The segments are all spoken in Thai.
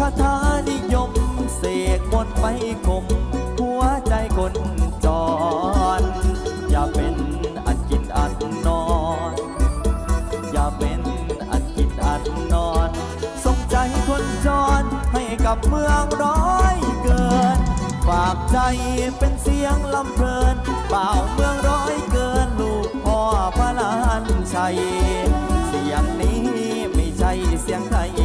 คาถานิยม เสกมนไปคม หัวใจคนจร อย่าเป็นอันกินอันนอน อย่าเป็นอันกินอันนอนส่งใจคนจรให้กับเมืองร้อยเกิน ฝากใจเป็นเสียงลำเพลินเป่าเมืองร้อยเกินลูกพ่อพระลานชัย เสียงนี้ไม่ใช่เสียงใคร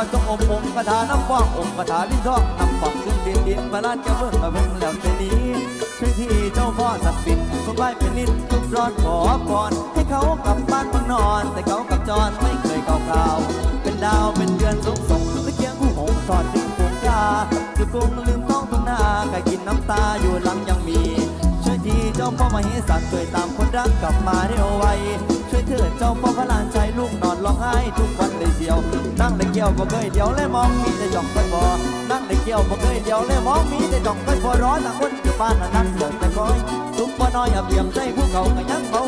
อขอจงอมองค์คาถาน้ำว่างองค์คาถาลิ้นทองน้ำฟังขึ้นดินดินพระราชเบิ่งมาเบิ่งแล้วเจนี้ช่วยที่เจ้าพ่อสักดิ์สิทธิ์คนไหว้เป็นนิดทุกร้อนขอพรให้เขากลับบ้านเมืองนอน แต่เขากับจรไม่เคยเก่าข่าวเป็นดาวเป็นเดือนสงส่งตะเกียงคู่หงส์ทอดทิ้งคงกาคือกรุงลืมต้องทุ่งนาไก่กินน้ำตาอยู่หลังยังมีช่วยทีเจ้าพ่อมาเฮสัตว์ช่วยตามคนรักกลับมาเร็วไวช่วยเถิดเจ้าพ่อพระลานชัยลูกนอนร้องไห้ทุกวัน เดียว นั่งในเกี่ยวบ่เคยเดียวเลยมองมีแต่จ่องไปบ่นั่งในเกี่ยวบ่เคยเดียวเลยมองมีแต่จ่องไปบ่ร้อนต่างคนอยู่บ้านนั่งเดือดแต่คอยทุกบ่น้อยอย่าเบี่ยมใจผู้เขาก็ยังเบา